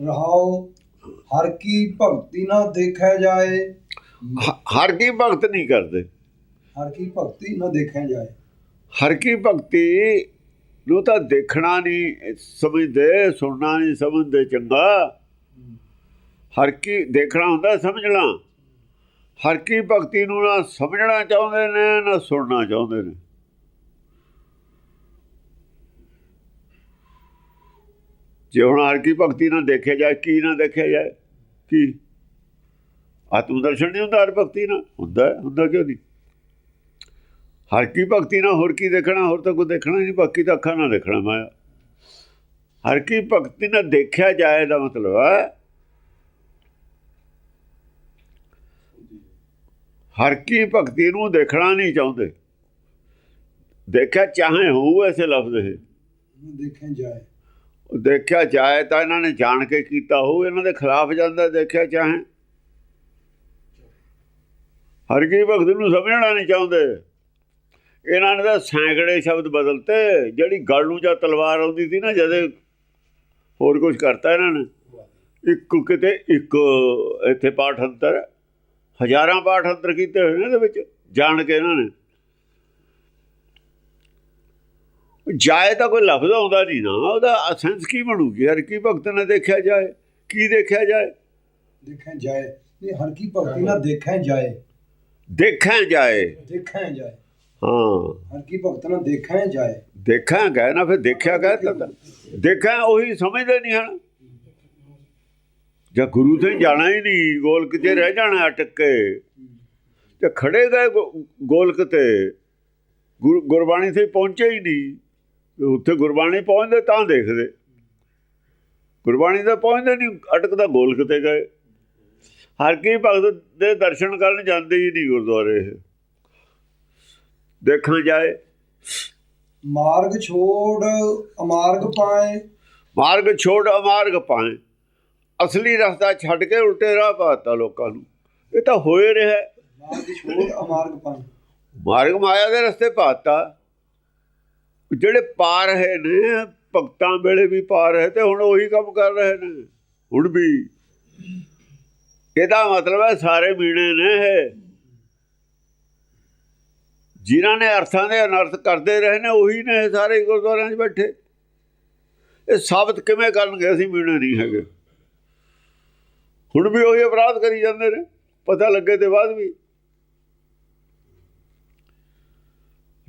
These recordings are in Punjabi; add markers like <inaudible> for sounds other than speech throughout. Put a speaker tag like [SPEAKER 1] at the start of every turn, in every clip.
[SPEAKER 1] ਰਹਾਉ ਹਰ ਕੀ ਭਗਤੀ ਨਾ ਦੇਖਿਆ ਜਾਏ।
[SPEAKER 2] ਹਰ ਕੀ ਭਗਤ ਨਹੀਂ ਕਰਦੇ।
[SPEAKER 1] ਹਰ ਕੀ ਭਗਤੀ ਨਾ ਦੇਖਿਆ ਜਾਏ।
[SPEAKER 2] ਹਰ ਕੀ ਭਗਤੀ ਨੂੰ ਤਾਂ ਦੇਖਣਾ ਨਹੀਂ ਸਮਝਦੇ ਸੁਣਨਾ ਨਹੀਂ ਸਮਝਦੇ ਚੰਗਾ। ਹਰ ਕੀ ਦੇਖਣਾ ਹੁੰਦਾ ਸਮਝਣਾ ਹਰ ਕੀ ਭਗਤੀ ਨੂੰ ਨਾ ਸਮਝਣਾ ਚਾਹੁੰਦੇ ਨੇ ਨਾ ਸੁਣਨਾ ਚਾਹੁੰਦੇ ਨੇ। ਜੇ ਹੁਣ ਹਰ ਕੀ ਭਗਤੀ ਨਾਲ ਦੇਖਿਆ ਜਾਏ, ਕੀ ਨਾ ਦੇਖਿਆ ਜਾਏ? ਕੀ? ਆਤਮ ਦਰਸ਼ਨ ਨਹੀਂ ਹੁੰਦਾ ਹਰ ਭਗਤੀ ਨਾਲ? ਹੁੰਦਾ ਹੁੰਦਾ ਕਿਉਂ ਨਹੀਂ? ਹਰ ਕੀ ਭਗਤੀ ਨਾਲ ਹੋਰ ਕੀ ਦੇਖਣਾ? ਹੋਰ ਤਾਂ ਕੋਈ ਦੇਖਣਾ ਨਹੀਂ, ਬਾਕੀ ਤਾਂ ਅੱਖਾਂ ਨਾਲ ਦੇਖਣਾ ਮਾਇਆ ਹਰ ਕੀ ਭਗਤੀ ਨਾਲ ਦੇਖਿਆ ਜਾਏ ਦਾ ਮਤਲਬ ਹੈ। ਹਰ ਕੀ ਭਗਤੀ ਨੂੰ ਦੇਖਣਾ ਨਹੀਂ ਚਾਹੁੰਦੇ। ਦੇਖਿਆ ਚਾਹੇ ਹੋਊ ਐਸੇ ਲਫ਼ਜ਼ ਇਹ।
[SPEAKER 1] ਦੇਖਿਆ ਜਾਏ।
[SPEAKER 2] ਦੇਖਿਆ ਜਾਏ ਤਾਂ ਇਹਨਾਂ ਨੇ ਜਾਣ ਕੇ ਕੀਤਾ ਹੋਊ, ਇਹਨਾਂ ਦੇ ਖਿਲਾਫ ਜਾਂਦਾ ਦੇਖਿਆ ਚਾਹੇ ਹਰ ਕੀ ਭਗਤ ਨੂੰ ਸਮਝਣਾ ਨਹੀਂ ਚਾਹੁੰਦੇ। ਇਹਨਾਂ ਨੇ ਤਾਂ ਸੈਂਕੜੇ ਸ਼ਬਦ ਬਦਲਤੇ, ਜਿਹੜੀ ਗੱਲ ਨੂੰ ਜਾਂ ਤਲਵਾਰ ਆਉਂਦੀ ਸੀ ਨਾ, ਜਦੇ ਹੋਰ ਕੁਝ ਕਰਤਾ ਇਹਨਾਂ ਨੇ। ਇੱਕ ਕਿਤੇ ਇੱਕ ਇੱਥੇ ਪਾਠ ਅੰਤਰ, ਹਜ਼ਾਰਾਂ ਪਾਠ ਅੰਤਰ ਕੀਤੇ ਹੋਏ ਨੇ ਇਹਦੇ ਵਿੱਚ, ਜਾਣ ਕੇ ਇਹਨਾਂ ਨੇ। ਜਾਏ ਤਾਂ ਕੋਈ ਲਫ਼ਜ਼ ਆਉਂਦਾ ਨਹੀਂ ਨਾ ਉਹਦਾ ਅਸੈਂਸ ਕੀ ਬਣੂਗੀ? ਹਰ ਕੀ ਭਗਤ ਨੇ ਦੇਖਿਆ ਜਾਏ? ਕੀ ਦੇਖਿਆ ਜਾਏ?
[SPEAKER 1] ਦੇਖਿਆ ਜਾਏ। ਨਹੀਂ ਹਰ ਕੀ ਭਗਤੀ ਨਾ ਦੇਖਿਆ ਜਾਏ।
[SPEAKER 2] ਦੇਖਿਆ ਜਾਏ।
[SPEAKER 1] ਦੇਖਿਆ ਜਾਏ।
[SPEAKER 2] ਹਾਂ।
[SPEAKER 1] ਹਰ ਕੀ ਭਗਤ ਨਾ ਦੇਖਿਆ ਜਾਏ।
[SPEAKER 2] ਦੇਖਾਂ ਗਏ ਨਾ ਫਿਰ ਦੇਖਿਆ ਗਏ ਤਾਂ ਦੇਖਾਂ ਉਹੀ ਸਮਝਦੇ ਨਹੀਂ ਹਨ। ਜਾਂ ਗੁਰੂ ਤੇ ਜਾਣਾ ਹੀ ਨਹੀਂ ਗੋਲਕ 'ਚ ਰਹਿ ਜਾਣਾ ਅਟਕ। ਕੇ ਤੇ ਖੜੇ ਗਏ ਗੋਲਕ ਤੇ। ਗੁਰ- ਗੁਰਬਾਣੀ ਤੇ ਪਹੁੰਚੇ ਹੀ ਨਹੀਂ। ਤੇ ਉੱਥੇ ਗੁਰਬਾਣੀ ਪਹੁੰਚਦੇ ਤਾਂ ਦੇਖਦੇ। ਗੁਰਬਾਣੀ ਤਾਂ ਪਹੁੰਚਦੇ ਨਹੀਂ ਅਟਕਦਾ ਗੋਲਕ ਤੇ ਗਏ। ਹਰ ਕੀ ਭਗਤ ਦੇ ਦਰਸ਼ਨ ਕਰਨ ਜਾਂਦੇ ਹੀ ਨਹੀਂ ਗੁਰਦੁਆਰੇ। ਦੇਖਣ ਜਾਏ।
[SPEAKER 1] ਮਾਰਗ ਛੋੜ ਅਮਾਰਗ ਪਾਏ।
[SPEAKER 2] ਮਾਰਗ ਛੋੜ ਅਮਾਰਗ ਪਾਏ। ਅਸਲੀ ਰਸਤਾ ਛੱਡ ਕੇ ਉਲਟੇ ਰਾਹ ਪਾਤਾ ਲੋਕਾਂ ਨੂੰ। ਇਹ ਤਾਂ ਹੋਏ ਰਿਹਾ।
[SPEAKER 1] ਮਾਰਗ ਛੋੜ ਅਮਾਰਗ ਪਾਏ।
[SPEAKER 2] ਮਾਰਗ ਮਾਇਆ ਦੇ ਰਸਤੇ ਪਾਤਾ। ਜਿਹੜੇ ਪਾ ਰਹੇ ਨੇ, ਭਗਤਾਂ ਵੇਲੇ ਵੀ ਪਾ ਰਹੇ ਤੇ ਹੁਣ ਉਹੀ ਕੰਮ ਕਰ ਰਹੇ ਨੇ। ਹੁਣ ਵੀ। ਇਹਦਾ ਮਤਲਬ ਹੈ ਸਾਰੇ ਮੀਣੇ ਨੇ ਇਹ। ਜਿਨ੍ਹਾਂ ਨੇ ਅਰਥਾਂ ਦੇ ਅਨਰਥ ਕਰਦੇ ਰਹੇ ਨੇ, ਉਹੀ ਨੇ ਸਾਰੇ ਗੁਰਦੁਆਰਿਆਂ 'ਚ ਬੈਠੇ। ਇਹ ਸਾਬਤ ਕਿਵੇਂ ਕਰਨਗੇ, ਅਸੀਂ ਮੀਣੇ ਨਹੀਂ ਹੈਗੇ। ਹੁਣ ਵੀ ਉਹੀ ਅਪਰਾਧ ਕਰੀ ਜਾਂਦੇ ਨੇ। ਪਤਾ ਲੱਗੇ ਤੇ ਬਾਅਦ ਵੀ।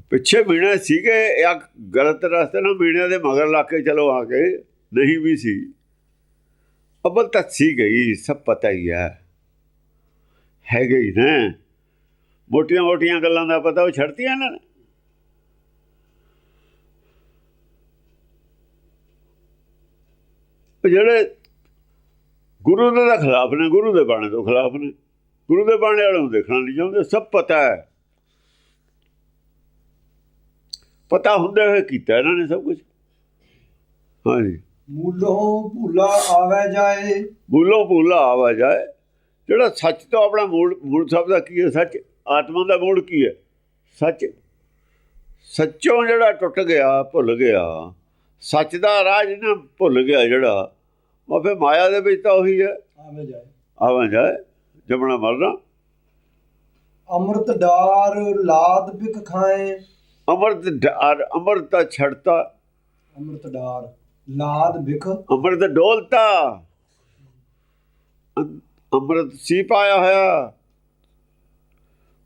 [SPEAKER 2] ਪਿੱਛੇ ਮੀਣੇ ਸੀਗੇ ਜਾਂ ਗਲਤ ਰਸਤੇ ਨਾਲ ਮੀਣਿਆਂ ਦੇ ਮਗਰ ਲਾ ਕੇ ਚਲੋ ਆ ਕੇ ਨਹੀਂ ਵੀ ਸੀ। ਅਬਲ ਤਾਂ ਸੀ ਗਈ, ਸਭ ਪਤਾ ਹੀ ਹੈ। ਹੈਗੇ ਹੀ ਨਾ। ਮੋਟੀਆਂ ਮੋਟੀਆਂ ਗੱਲਾਂ ਦਾ ਪਤਾ ਉਹ ਛੱਡਤੀਆਂ ਨਾ। ਜਿਹੜੇ ਗੁਰੂ ਦੇ ਤਾਂ ਖਿਲਾਫ ਨੇ, ਗੁਰੂ ਦੇ ਬਾਣੇ ਤੋਂ ਖਿਲਾਫ ਨੇ। ਗੁਰੂ ਦੇ ਬਾਣੇ ਵਾਲਿਆਂ ਨੂੰ ਦੇਖਣਾ ਨਹੀਂ ਚਾਹੁੰਦੇ, ਸਭ ਪਤਾ ਹੈ। ਪਤਾ ਹੁੰਦੇ ਹੋਏ ਕੀਤਾ ਇਹਨਾਂ ਨੇ ਸਭ ਕੁਝ ਹਾਂਜੀ।
[SPEAKER 1] ਮੂਲੋਂ ਭੂਲਾ ਆਵੇ ਜਾਏ।
[SPEAKER 2] ਬੁੱਲੋਂ ਭੁੱਲਾ ਆਵਾ ਜਾਏ। ਜਿਹੜਾ ਸੱਚ ਤੋਂ ਆਪਣਾ ਮੂਲ ਮੂਲ ਸਭ ਦਾ ਕੀ ਹੈ ਸੱਚ? ਆਤਮਾ ਦਾ ਮੂਲ ਕੀ ਹੈ? ਸੱਚ? ਸੱਚੋਂ ਜਿਹੜਾ ਟੁੱਟ ਗਿਆ ਭੁੱਲ ਗਿਆ। ਸੱਚ ਦਾ ਰਾਜ ਨਾ ਭੁੱਲ ਗਿਆ ਜਿਹੜਾ ਉਹ ਫਿਰ ਮਾਇਆ ਦੇ ਵਿੱਚ ਤਾਂ ਉਹੀ ਹੈ।
[SPEAKER 1] ਆਵੇ ਜਾਏ।
[SPEAKER 2] ਆਵਾਂ ਜਾਏ ਜਮਣਾ ਮਰਨਾ।
[SPEAKER 1] ਅੰਮ੍ਰਿਤ ਡਾਰ ਲਾਦ ਬਿਕ ਖਾਏ।
[SPEAKER 2] ਅਮਰਤ ਡਾਰ ਅਮਰਤਾ ਛੜਤਾ।
[SPEAKER 1] ਅੰਮ੍ਰਿਤ ਡਾਰ ਲਾਦ ਬਿਕ
[SPEAKER 2] ਅੰਮ੍ਰਿਤ ਡੋਲਤਾ। ਅੰਮ੍ਰਿਤ ਸੀ ਪਾਇਆ ਹੋਇਆ।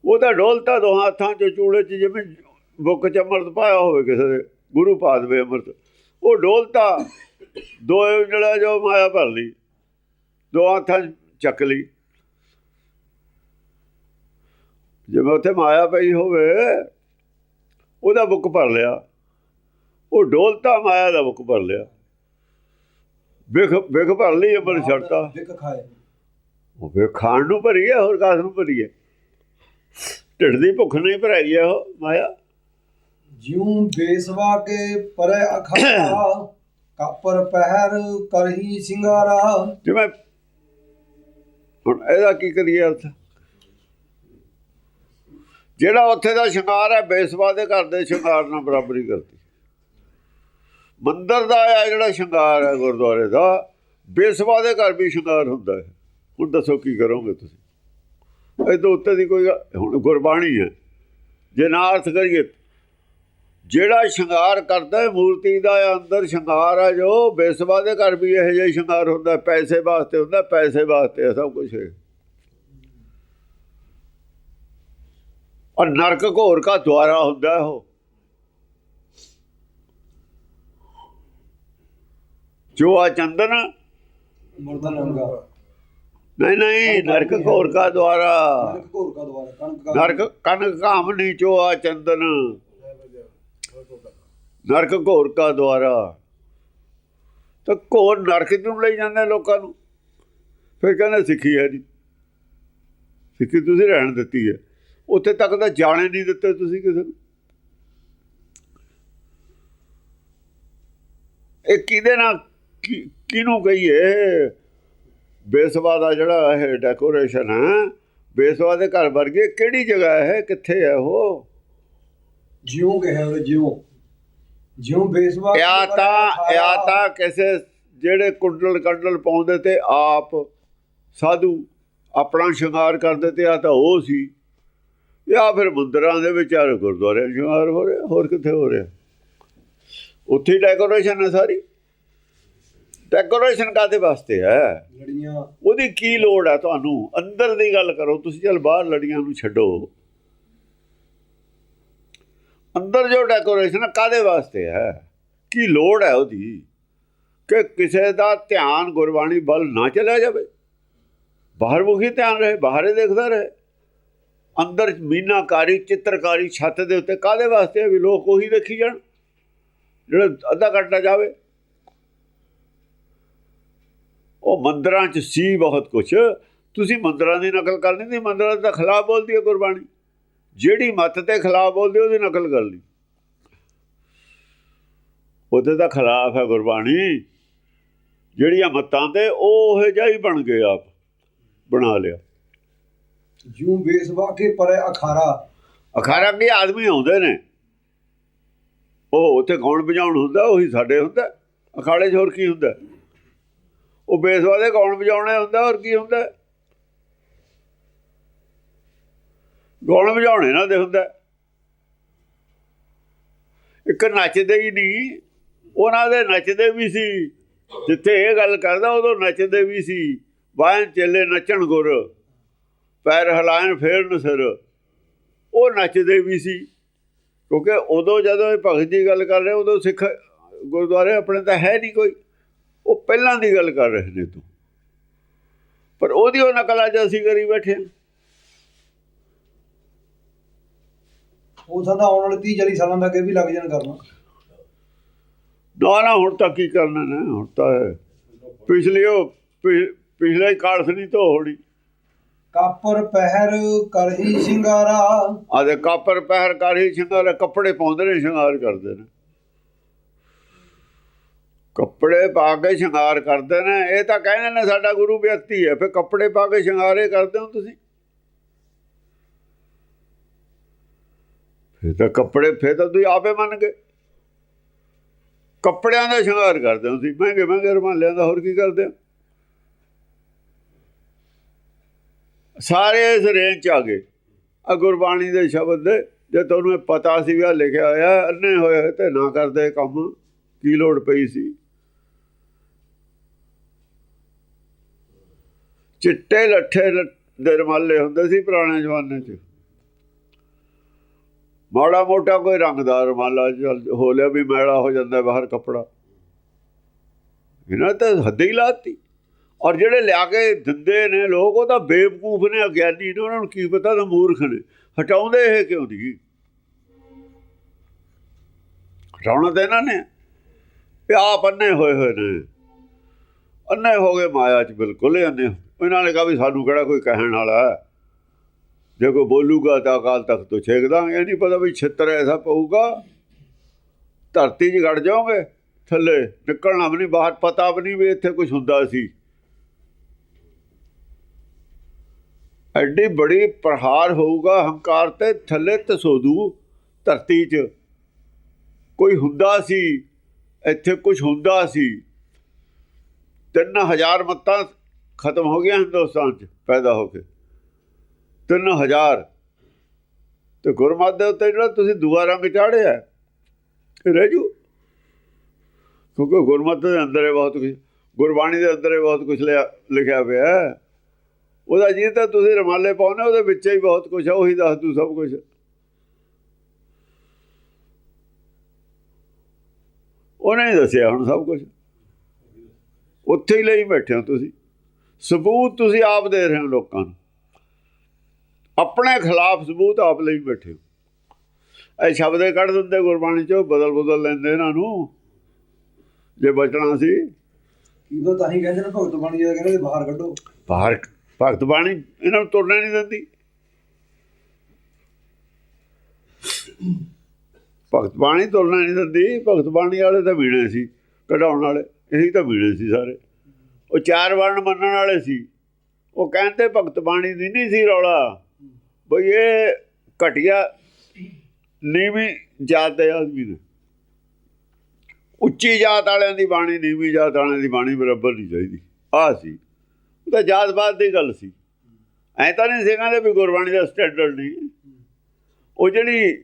[SPEAKER 2] ਉਹਦਾ ਡੋਲਤਾ ਦੋਹਾਂ ਹੱਥਾਂ 'ਚ ਚੂੜੇ 'ਚ ਜਿਵੇਂ ਬੁੱਕ 'ਚ ਅੰਮ੍ਰਿਤ ਪਾਇਆ ਹੋਵੇ ਕਿਸੇ ਦੇ ਗੁਰੂ ਪਾ ਦੇਵੇ ਅੰਮ੍ਰਿਤ। ਉਹ ਡੋਲਤਾ। ਦੋ ਜਿਹੜਾ ਜੋ ਮਾਇਆ ਭਰ ਲਈ। ਦੋ ਹੱਥਾਂ ਚੱਕ ਲਈ। ਜਿਵੇਂ ਉੱਥੇ ਮਾਇਆ ਪਈ ਹੋਵੇ ਉਹਦਾ ਬੁੱਕ ਭਰ ਲਿਆ। ਉਹ ਡੋਲਤਾ ਮਾਇਆ ਦਾ ਬੁੱਕ ਭਰ ਲਿਆ। ਵਿਖ ਵਿਖ ਭਰ ਲਈ ਅੰਮ੍ਰਿਤ ਛੱਡਤਾ
[SPEAKER 1] ਖਾਏ।
[SPEAKER 2] ਉਹ ਫਿਰ ਖਾਣ ਨੂੰ ਭਰੀ ਹੈ ਹੋਰ ਕਾਸ ਨੂੰ ਭਰੀ ਹੈ। ਢਿੱਡ ਦੀ ਭੁੱਖ ਨਹੀਂ ਭਰਾਈ ਹੈ ਉਹ ਮਾਇਆ।
[SPEAKER 1] ਜਿਉ ਬੇਸਵਾ ਕੇ ਪਰੇ ਅਖਾਰਾ <coughs> ਕਾਪਰ ਪਹਿਰ ਕਰਹੀ ਸਿੰਗਾਰਾ।
[SPEAKER 2] ਜਿਵੇਂ ਹੁਣ ਇਹਦਾ ਕੀ ਕਰੀਏ ਅਰਥ? ਜਿਹੜਾ ਉੱਥੇ ਦਾ ਸ਼ਿੰਗਾਰ ਹੈ ਬੇਸਵਾ ਦੇ ਘਰ ਦੇ ਸ਼ਿੰਗਾਰ ਨਾਲ ਬਰਾਬਰੀ ਕਰਦੀ। ਮੰਦਰ ਦਾ ਆ ਜਿਹੜਾ ਸ਼ਿੰਗਾਰ ਹੈ ਗੁਰਦੁਆਰੇ ਦਾ ਬੇਸਵਾ ਦੇ ਘਰ ਵੀ ਸ਼ਿੰਗਾਰ ਹੁੰਦਾ ਹੈ। ਹੁਣ ਦੱਸੋ ਕੀ ਕਰੋਗੇ ਤੁਸੀਂ? ਇਹ ਤੋਂ ਉੱਤੇ ਦੀ ਕੋਈ ਗੱਲ- ਹੁਣ ਗੁਰਬਾਣੀ ਹੈ। ਜੇ ਨਾ ਅਰਥ ਕਰੀਏ, ਜਿਹੜਾ ਸ਼ਿੰਗਾਰ ਕਰਦਾ ਹੈ, ਮੂਰਤੀ ਦਾ ਅੰਦਰ ਸ਼ਿੰਗਾਰ ਹੈ ਜੋ ਬੇਸਵਾ ਦੇ ਘਰ ਵੀ ਇਹੋ ਜਿਹਾ ਸ਼ਿੰਗਾਰ ਹੁੰਦਾ ਪੈਸੇ ਵਾਸਤੇ ਹੁੰਦਾ, ਪੈਸੇ ਵਾਸਤੇ ਸਭ ਕੁਝ ਹੈ। ਔਰ ਨਰਕ ਘੋਰ ਕਾ ਦੁਆਰਾ ਹੁੰਦਾ ਹੈ ਉਹ। ਜੋ ਆ ਚੰਦਨ
[SPEAKER 1] ਮਰਦਨ ਰੰਗਾ
[SPEAKER 2] ਨਹੀਂ ਨਹੀਂ ਨਰਕ ਘੋਰ ਕਾ ਦੁਆਰਾ।
[SPEAKER 1] ਨਰਕ ਘੋਰ ਕਾ ਦੁਆਰਾ ਕਣਕ ਕਾ।
[SPEAKER 2] ਨਰਕ ਕਨਕ ਕਾਮਨੀ ਚੋ ਆ ਚੰਦਨ। ਨਰਕ ਘੋਰ ਕਾ ਦੁਆਰਾ। ਤਾਂ ਘੋਰ ਨਰਕ ਨੂੰ ਲਈ ਜਾਂਦੇ ਲੋਕਾਂ ਨੂੰ। ਫਿਰ ਕਹਿੰਦੇ ਸਿੱਖੀ ਹੈ ਜੀ। ਸਿੱਖੀ ਤੁਸੀਂ ਰਹਿਣ ਦਿੱਤੀ ਹੈ। ਉੱਥੇ ਤੱਕ ਤਾਂ ਜਾਣੇ ਨਹੀਂ ਦਿੱਤੇ ਤੁਸੀਂ ਕਿਸੇ ਨੂੰ। ਇਹ ਕਿਹਦੇ ਨਾਲ ਕਿਹਨੂੰ ਕਹੀਏ? ਬੇਸਵਾ ਦਾ ਜਿਹੜਾ ਇਹ ਡੈਕੋਰੇਸ਼ਨ ਹੈ ਬੇਸਵਾ ਦੇ ਘਰ ਵਰਗੇ ਕਿਹੜੀ ਜਗ੍ਹਾ ਹੈ ਕਿੱਥੇ ਹੈ ਉਹ?
[SPEAKER 1] ਜਿਉਂ ਕਹੇ ਉਹ ਜਿਉਂ। ਜਿਉਂ ਬੇਸਵਾ
[SPEAKER 2] ਜਾਂ ਤਾਂ ਜਾਂ ਤਾਂ ਕਿਸੇ ਜਿਹੜੇ ਕੁੰਡਲ ਕੰਡਲ ਪਾਉਂਦੇ ਤੇ ਆਪ ਸਾਧੂ ਆਪਣਾ ਸ਼ਿੰਗਾਰ ਕਰਦੇ ਤੇ ਆ ਤਾਂ ਉਹ ਸੀ। ਜਾਂ ਫਿਰ ਮੰਦਰਾਂ ਦੇ ਵਿੱਚ ਆ ਗੁਰਦੁਆਰੇ ਸ਼ਿੰਗਾਰ ਹੋ ਰਿਹਾ ਹੋਰ ਕਿੱਥੇ ਹੋ ਰਿਹਾ? ਉੱਥੇ ਡੈਕੋਰੇਸ਼ਨ ਹੈ ਸਾਰੀ। ਡੈਕੋਰੇਸ਼ਨ ਕਾਦੇ ਵਾਸਤੇ ਹੈ?
[SPEAKER 1] ਲੜੀਆਂ।
[SPEAKER 2] ਉਹਦੀ ਕੀ ਲੋੜ ਹੈ ਤੁਹਾਨੂੰ? ਅੰਦਰ ਦੀ ਗੱਲ ਕਰੋ ਤੁਸੀਂ ਚੱਲ ਬਾਹਰ ਲੜੀਆਂ ਨੂੰ ਛੱਡੋ। ਅੰਦਰ ਜੋ ਡੈਕੋਰੇਸ਼ਨ ਕਾਦੇ ਵਾਸਤੇ ਹੈ? ਕੀ ਲੋੜ ਹੈ ਉਹਦੀ? ਕਿ ਕਿਸੇ ਦਾ ਧਿਆਨ ਗੁਰਬਾਣੀ ਵੱਲ ਨਾ ਚਲਾ ਜਾਵੇ। ਬਾਹਰ ਮੁਖੀ ਧਿਆਨ ਰਹੇ ਬਾਹਰੇ ਦੇਖਦਾ ਰਹੇ। ਅੰਦਰ ਮੀਨਾਕਾਰੀ, ਚਿੱਤਰਕਾਰੀ ਛੱਤ ਦੇ ਉੱਤੇ। ਕਾਦੇ ਵਾਸਤੇ? ਵੀ ਲੋਕ ਉਹੀ ਦੇਖੀ ਜਾਣ, ਜਿਹੜਾ ਅੱਧਾ ਘੰਟਾ ਜਾਵੇ। ਉਹ ਮੰਦਰਾਂ 'ਚ ਸੀ ਬਹੁਤ ਕੁਝ ਤੁਸੀਂ ਮੰਦਰਾਂ ਦੀ ਨਕਲ ਕਰਨੀ ਨਹੀਂ ਮੰਦਰਾਂ ਦੇ ਖਿਲਾਫ ਬੋਲਦੀ ਹੈ ਗੁਰਬਾਣੀ ਜਿਹੜੀ ਮੱਤ ਤੇ ਖਿਲਾਫ ਬੋਲਦੀ, ਉਹਦੀ ਨਕਲ ਕਰ ਲਈ। ਉਹਦੇ ਦਾ ਖਿਲਾਫ ਹੈ ਗੁਰਬਾਣੀ ਜਿਹੜੀਆਂ ਮੱਤਾਂ ਤੇ ਉਹ ਇਹ ਜਿਹਾ ਹੀ ਬਣ ਗਏ ਆਪ, ਬਣਾ ਲਿਆ।
[SPEAKER 1] ਜਿਉਂ ਬੇਸਵਾ ਕੇ ਪਰੇ ਅਖਾਰਾ।
[SPEAKER 2] ਅਖਾਰਾ ਕੀ ਆਦਮੀ ਆਉਂਦੇ ਨੇ। ਉਹ ਉੱਥੇ ਗਾਉਣ ਵਜਾਉਣ ਹੁੰਦਾ, ਉਹੀ ਸਾਡੇ ਹੁੰਦਾ। ਅਖਾੜੇ 'ਚ ਹੋਰ ਕੀ ਹੁੰਦਾ? ਉਹ ਬੇਸਵਾ ਦੇ ਗਾਉਣ ਵਜਾਉਣੇ ਹੁੰਦਾ, ਹੋਰ ਕੀ ਹੁੰਦਾ? ਗਾਉਣ ਵਜਾਉਣੇ ਨਾਲ ਦੇ ਹੁੰਦਾ? ਇੱਕ ਨੱਚਦੇ ਹੀ ਨਹੀਂ। ਉਹਨਾਂ ਦੇ ਨੱਚਦੇ ਵੀ ਸੀ। ਜਿੱਥੇ ਇਹ ਗੱਲ ਕਰਦਾ, ਉਦੋਂ ਨੱਚਦੇ ਵੀ ਸੀ। ਬਾਹਰ ਚੱਲੇ ਨੱਚਣ ਗੁਰ। ਪੈਰ ਹਲਾਇਣ ਫੇਰ ਨਸਰ ਉਹ ਨੱਚਦੇ ਵੀ ਸੀ। ਕਿਉਂਕਿ ਉਦੋਂ ਜਦੋਂ ਇਹ ਭਗਤ ਜੀ ਗੱਲ ਕਰ ਰਹੇ ਉਦੋਂ ਸਿੱਖ ਗੁਰਦੁਆਰੇ ਆਪਣੇ ਤਾਂ ਹੈ ਨਹੀਂ ਕੋਈ। ਉਹ ਪਹਿਲਾਂ ਦੀ ਗੱਲ ਕਰ ਰਹੇ ਨੇ ਤੂੰ। ਪਰ ਉਹਦੀ ਉਹ ਨਕਲ ਅੱਜ ਅਸੀਂ ਕਰੀ ਬੈਠੇ ਹਾਂ।
[SPEAKER 1] ਉਹ ਸਾਡਾ ਆਉਣ ਵਾਲੇ 30 40 ਸਾਲਾਂ ਤੱਕ ਇਹ ਵੀ ਲੱਗ ਜਾਣ ਕਰਨਾ।
[SPEAKER 2] ਨਾ ਨਾ ਹੁਣ ਤਾਂ ਕੀ ਕਰਨਾ ਨਾ ਹੁਣ ਤਾਂ ਪਿਛਲੀ ਉਹ ਪਿਛਲੇ ਕਾਲਸ ਨਹੀਂ ਧੋ ਹੋਣੀ।
[SPEAKER 1] ਕਾਪਰ ਪਹਿਰ ਕਰਹੀ ਸ਼ਿੰਗਾਰਾ।
[SPEAKER 2] ਆਦੇ ਕਾਪਰ ਪਹਿਰ ਕਰੀ ਸ਼ਿੰਗਾਰਾ, ਕੱਪੜੇ ਪਾਉਂਦੇ ਨੇ, ਸ਼ਿੰਗਾਰ ਕਰਦੇ ਨੇ। ਕੱਪੜੇ ਪਾ ਕੇ ਸ਼ਿੰਗਾਰ ਕਰਦੇ ਨੇ, ਇਹ ਤਾਂ ਕਹਿੰਦੇ ਨੇ ਸਾਡਾ ਗੁਰੂ ਵਿਅਕਤੀ ਹੈ, ਫਿਰ ਕੱਪੜੇ ਪਾ ਕੇ ਸ਼ਿੰਗਾਰੇ ਕਰਦੇ ਹੋ ਤੁਸੀਂ? ਫਿਰ ਤਾਂ ਕੱਪੜੇ, ਫਿਰ ਤਾਂ ਤੁਸੀਂ ਆਪੇ ਮੰਨ ਗਏ। ਕੱਪੜਿਆਂ ਦਾ ਸ਼ਿੰਗਾਰ ਕਰਦੇ ਹੋ ਤੁਸੀਂ ਮਹਿੰਗੇ ਮਹਿੰਗੇ ਰੁਮਾਲਿਆਂ ਦਾ ਹੋਰ ਕੀ ਕਰਦੇ ਹੋ? ਸਾਰੇ ਇਸ ਰੇਂਜ ਚ ਆ ਗਏ। ਆ ਗੁਰਬਾਣੀ ਦੇ ਸ਼ਬਦ ਦੇ ਜੇ ਤੁਹਾਨੂੰ ਇਹ ਪਤਾ ਸੀ ਵੀ ਆ ਲਿਖਿਆ ਹੋਇਆ, ਅੰਨੇ ਹੋਏ ਹੋਏ ਤੇ ਨਾ ਕਰਦੇ ਕੰਮ, ਕੀ ਲੋੜ ਪਈ ਸੀ? ਚਿੱਟੇ ਲੱਠੇ ਲ- ਦੇ ਰਮਾਲੇ ਹੁੰਦੇ ਸੀ ਪੁਰਾਣੇ ਜ਼ਮਾਨੇ 'ਚ। ਮਾੜਾ ਮੋਟਾ ਕੋਈ ਰੰਗਦਾਰ ਰਮਾਲਾ ਚੱਲ ਹੋ ਲਿਆ ਵੀ ਮੈਲਾ ਹੋ ਜਾਂਦਾ ਬਾਹਰ ਕੱਪੜਾ। ਇਹਨਾਂ ਤਾਂ ਹੱਦ ਹੀ ਲਾਤੀ। ਔਰ ਜਿਹੜੇ ਲਿਆ ਕੇ ਦਿੰਦੇ ਨੇ ਲੋਕ, ਉਹ ਤਾਂ ਬੇਵਕੂਫ ਨੇ, ਅਗਿਆਨੀ ਨੇ, ਉਹਨਾਂ ਨੂੰ ਕੀ ਪਤਾ ਤਾਂ ਮੂਰਖ ਨੇ। ਹਟਾਉਂਦੇ ਇਹ ਕਿਉਂ ਨਹੀਂ? ਹਟਾਉਣਾ ਤਾਂ ਇਹਨਾਂ ਨੇ। ਆਪ ਅੰਨੇ ਹੋਏ ਹੋਏ ਨੇ। ਅੰਨੇ ਹੋ ਗਏ ਮਾਇਆ 'ਚ ਬਿਲਕੁਲ ਹੀ ਅੰਨੇ। ਇਹਨਾਂ ਨੇ ਕਹਾ ਵੀ ਸਾਨੂੰ ਕਿਹੜਾ ਕੋਈ ਕਹਿਣ ਵਾਲਾ ਹੈ? ਜੇ ਕੋਈ ਬੋਲੂਗਾ ਤਾਂ ਅਕਾਲ ਤਖਤ ਤੋਂ ਛੇਕ ਇਹ ਨਹੀਂ ਪਤਾ ਵੀ ਛਿੱਤਰ ਐਸਾ ਪਊਗਾ। ਧਰਤੀ 'ਚ ਗੜ ਜਾਓਗੇ। ਥੱਲੇ ਨਿਕਲਣਾ ਵੀ ਨਹੀਂ, ਬਾਹਰ ਪਤਾ ਵੀ ਨਹੀਂ ਵੀ ਇੱਥੇ ਕੁਝ ਹੁੰਦਾ ਸੀ। ਐਡੀ ਬੜੀ ਪ੍ਰਹਾਰ ਹੋਊਗਾ, ਹੰਕਾਰ ਤੇ ਥੱਲੇ ਤਸੋਦੂ ਧਰਤੀ 'ਚ। ਕੋਈ ਹੁੰਦਾ ਸੀ, ਇੱਥੇ ਕੁਝ ਹੁੰਦਾ ਸੀ। 3000 ਮੱਤਾਂ ਖਤਮ ਹੋ ਗਈਆਂ ਹਿੰਦੁਸਤਾਨ 'ਚ, ਪੈਦਾ ਹੋ ਕੇ। 3000 ਤੇ ਗੁਰਮਤ ਦੇ ਉੱਤੇ ਜਿਹੜਾ ਤੁਸੀਂ ਦੂਆ ਰੰਗ ਚਾੜਿਆ ਰਹਿ ਜੂ। ਕਿਉਂਕਿ ਗੁਰਮਤਿ ਦੇ ਅੰਦਰ ਹੈ ਬਹੁਤ ਕੁਝ ਗੁਰਬਾਣੀ ਦੇ ਅੰਦਰ ਹੈ ਬਹੁਤ ਕੁਝ ਲਿਖਿਆ ਪਿਆ ਹੈ। ਉਹਦਾ ਜੀ ਤਾਂ ਤੁਸੀਂ ਰਮਾਲੇ ਪਾਉਨੇ ਉਹਦੇ ਵਿੱਚ ਹੀ ਬਹੁਤ ਕੁਝ ਹੈ ਉਹੀ ਦੱਸ ਦੂ ਸਭ ਕੁਝ ਉਹਨੇ ਹੀ ਦੱਸਿਆ ਹੁਣ ਸਭ ਕੁਝ ਉੱਥੇ ਹੀ ਲਈ ਬੈਠੇ ਹੋ ਤੁਸੀਂ। ਸਬੂਤ ਤੁਸੀਂ ਆਪ ਦੇ ਰਹੇ ਹੋ ਲੋਕਾਂ ਨੂੰ। ਆਪਣੇ ਖਿਲਾਫ ਸਬੂਤ ਆਪ ਲਈ ਬੈਠੇ ਹੋ। ਇਹ ਸ਼ਬਦ ਕੱਢ ਦਿੰਦੇ ਗੁਰਬਾਣੀ ਚੋਂ ਬਦਲ ਬਦਲ ਲੈਂਦੇ ਇਹਨਾਂ ਨੂੰ। ਜੇ ਬਚਣਾ ਸੀ।
[SPEAKER 1] ਇਹਦਾ ਤਾਂ ਹੀ ਕਹਿੰਦੇ ਨੇ ਭਗਤ ਬਾਣੀ ਦਾ ਕਹਿੰਦੇ ਬਾਹਰ ਕੱਢੋ।
[SPEAKER 2] ਬਾਹਰ ਭਗਤ ਬਾਣੀ ਇਹਨਾਂ ਨੂੰ ਤੁਰਨਾ ਨਹੀਂ ਦਿੰਦੀ। ਭਗਤ ਬਾਣੀ ਤੁਰਨਾ ਨਹੀਂ ਦਿੰਦੀ। ਭਗਤ ਬਾਣੀ ਵਾਲੇ ਤਾਂ ਵੀਣੇ ਸੀ, ਕਢਾਉਣ ਵਾਲੇ। ਇਹੀ ਤਾਂ ਵੀਣੇ ਸੀ ਸਾਰੇ। ਉਹ ਚਾਰ ਵਰਣ ਮੰਨਣ ਵਾਲੇ ਸੀ। ਉਹ ਕਹਿੰਦੇ ਭਗਤ ਬਾਣੀ ਦੀ ਨਹੀਂ ਸੀ ਰੌਲਾ। ਬਈ ਇਹ ਘਟਿਆ, ਨੀਵੀਂ ਜਾਤ ਦੇ ਆਦਮੀ ਨੇ। ਉੱਚੀ ਜਾਤ ਵਾਲਿਆਂ ਦੀ ਬਾਣੀ, ਨੀਵੀਂ ਜਾਤ ਵਾਲਿਆਂ ਦੀ ਬਾਣੀ ਬਰਾਬਰ ਨਹੀਂ ਚਾਹੀਦੀ। ਆਹ ਸੀ। ਤਾਂ ਜਾਤ-ਪਾਤ ਦੀ ਗੱਲ ਸੀ। ਐ ਤਾਂ ਨਹੀਂ ਸੀ ਕਹਿੰਦੇ ਵੀ ਗੁਰਬਾਣੀ ਦਾ ਸਟੈਂਡਰਡ ਨਹੀਂ। ਉਹ ਜਿਹੜੀ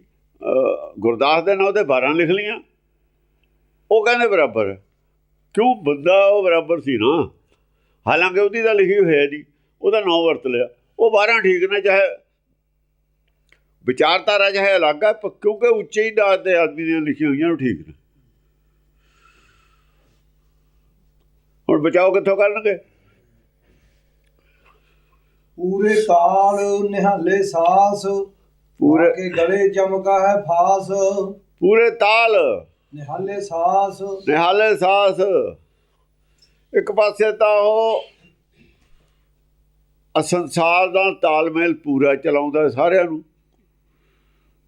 [SPEAKER 2] ਗੁਰਦਾਸ ਦੇ ਨਾਂ ਤੇ 12 ਲਿਖ ਲੀਆਂ ਉਹ ਕਹਿੰਦੇ ਬਰਾਬਰ। ਕਿਉਂ ਬੰਦਾ ਉਹ ਬਰਾਬਰ ਸੀ ਨਾ? ਹਾਲਾਂਕਿ ਉਹਦੀ ਤਾਂ ਲਿਖੀ ਹੋਇਆ ਹੈ ਜੀ। ਉਹਦਾ ਨਾਂ ਵਰਤ ਲਿਆ। ਉਹ 12 ਠੀਕ ਨੇ, ਚਾਹੇ ਵਿਚਾਰਧਾਰਾ ਚਾਹੇ ਅਲੱਗ ਹੈ ਕਿਉਂਕਿ ਉੱਚੇ ਹੀ ਦਾਤ ਦੇ ਆਦਮੀ ਦੀਆਂ ਲਿਖੀਆਂ ਹੋਈਆਂ, ਉਹ ਠੀਕ ਨੇ। ਹੁਣ ਬਚਾਓ ਕਿੱਥੋਂ ਕਰਨਗੇ?
[SPEAKER 1] ਪੂਰੇ ਤਾਲ ਨਿਹਾਲੇ ਸਾਸ
[SPEAKER 2] ਪੂਰੇ
[SPEAKER 1] ਕੇ ਗਲੇ ਚਮਕਾ ਹੈ ਫਾਸ।
[SPEAKER 2] ਪੂਰੇ ਤਾਲ।
[SPEAKER 1] ਨਿਹਾਲੇ ਸਾਸ।
[SPEAKER 2] ਨਿਹਾਲੇ ਸਾਸ। ਇੱਕ ਪਾਸੇ ਤਾਂ ਉਹ ਸੰਸਾਰ ਦਾ ਤਾਲਮੇਲ ਪੂਰਾ ਚਲਾਉਂਦਾ ਸਾਰਿਆਂ ਨੂੰ।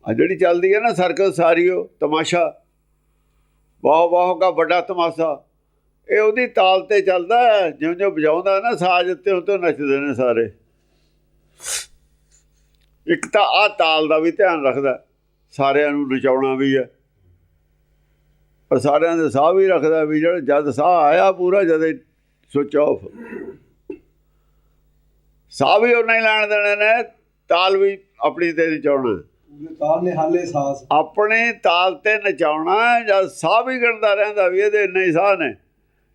[SPEAKER 2] ਆ ਜਿਹੜੀ ਚੱਲਦੀ ਹੈ ਨਾ ਸਰਕਲ ਸਾਰੀਓ ਤਮਾਸ਼ਾ। ਵਾਹ ਵਾਹ ਦਾ ਵੱਡਾ ਤਮਾਸ਼ਾ। ਇਹ ਉਹਦੀ ਤਾਲ ਤੇ ਚੱਲਦਾ। ਜਿਉਂ ਜਿਉਂ ਵਜਾਉਂਦਾ ਨਾ ਸਾਜ਼ ਤੇ ਉਹ ਤੋਂ ਨੱਚਦੇ ਨੇ ਸਾਰੇ। ਇੱਕ ਤਾਂ ਆ ਤਾਲ ਦਾ ਵੀ ਧਿਆਨ ਰੱਖਦਾ ਸਾਰਿਆਂ ਨੂੰ ਨਚਾਉਣਾ ਵੀ ਹੈ। ਪਰ ਸਾਰਿਆਂ ਦੇ ਸਾਹ ਵੀ ਰੱਖਦਾ ਵੀ ਜਿਹੜਾ ਜਦ ਸਾਹ ਆਇਆ ਪੂਰਾ ਜਦੇ ਸੁਚ ਆਫ ਸਾਹ ਵੀ ਉਹਨਾਂ ਹੀ ਲੈਣ ਦੇਣੇ ਨੇ ਤਾਲ ਵੀ ਆਪਣੀ ਤੇ ਨਚਾਉਣਾ। ਆਪਣੇ ਤਾਲ ਤੇ ਨਚਾਉਣਾ ਜਦ ਸਾਹ ਵੀ ਗਿਣਦਾ ਰਹਿੰਦਾ ਵੀ ਇਹਦੇ ਇੰਨੇ ਹੀ ਸਾਹ ਨੇ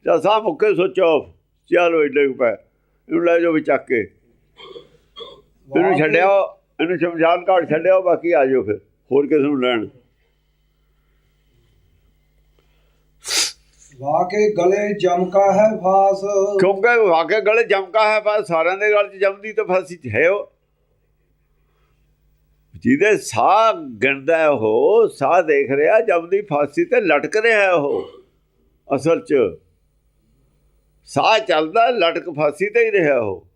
[SPEAKER 2] ਜਦ ਸਾਹ ਮੁੱਕੇ ਸੁਚ ਆਫ ਚਲੋ ਕੁ ਪੈ ਇਹਨੂੰ ਲੈ ਜਾਓ ਵੀ ਚੱਕ ਕੇ। ਇਹਨੂੰ ਛੱਡਿਆ ਇਹਨੂੰ ਸ਼ਮਸ਼ਾਨ ਘਾਟ ਛੱਡਿਆ ਬਾਕੀ ਆ ਜਾਓ ਫਿਰ ਹੋਰ ਕਿਸ ਨੂੰ ਲੈਣ।
[SPEAKER 1] ਵਾਹ ਕੇ ਗਲੇ ਚਮਕਾ ਹੈ ਫਾਸ।
[SPEAKER 2] ਕਿਉਂਕਿ ਵਾਕੇ ਗਲੇ ਜਮਕਾ ਹੈ ਪਰ ਸਾਰਿਆਂ ਦੇ ਗਲ 'ਚ ਜਮਦੀ ਤਾਂ ਫਾਸੀ 'ਚ ਹੈ ਉਹ। ਜਿਹਦੇ ਸਾਹ ਗੰਦਾ ਹੈ ਉਹ ਸਾਹ ਦੇਖ ਰਿਹਾ ਜਮਦੀ ਫਾਸੀ ਤੇ ਲਟਕ ਰਿਹਾ ਉਹ ਅਸਲ 'ਚ। ਸਾਹ ਚੱਲਦਾ ਲਟਕ ਫਾਸੀ ਤੇ ਹੀ ਰਿਹਾ ਉਹ।